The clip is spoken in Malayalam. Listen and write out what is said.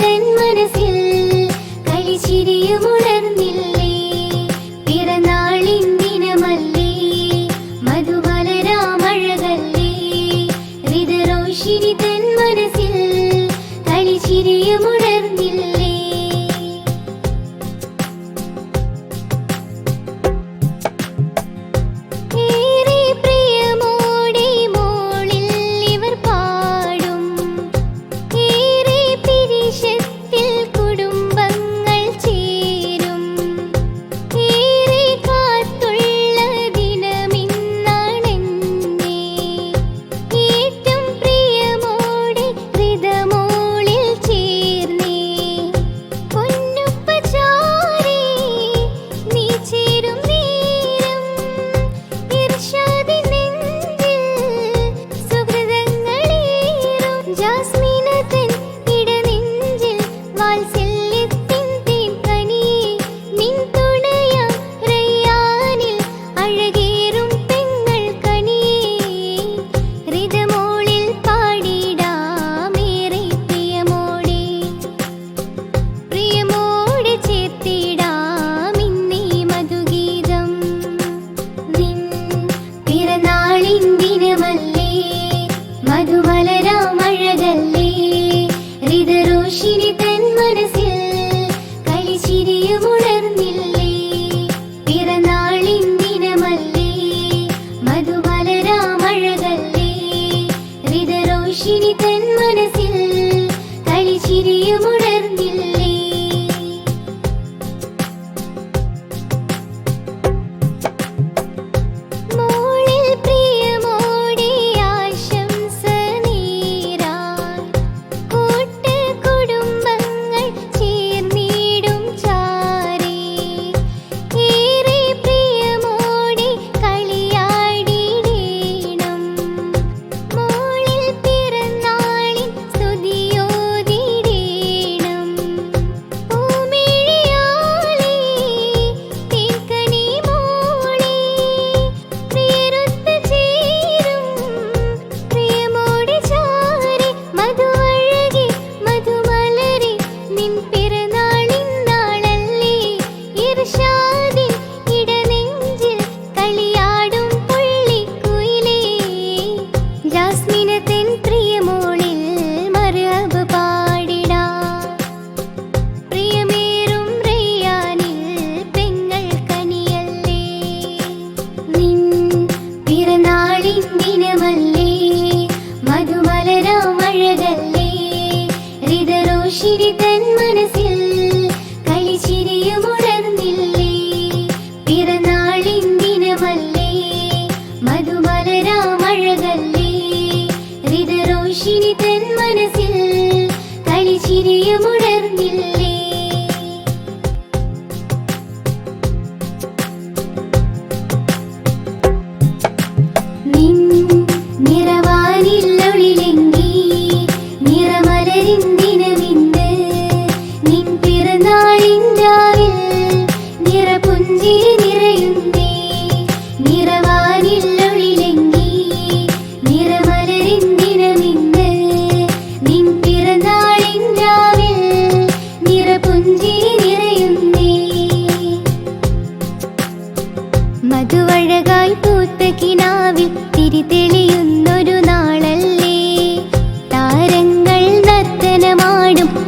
തന്മനസ് ഹൃദരോഷിനി തൻ ഹൃദരോഷിനി തൻ മനസ്സിൽ മധുവഴകായി പൂത്ത കിനാവിൽ തിരിതെളിയുന്നൊരു നാളല്ലേ? താരങ്ങൾ നർത്തനമാടും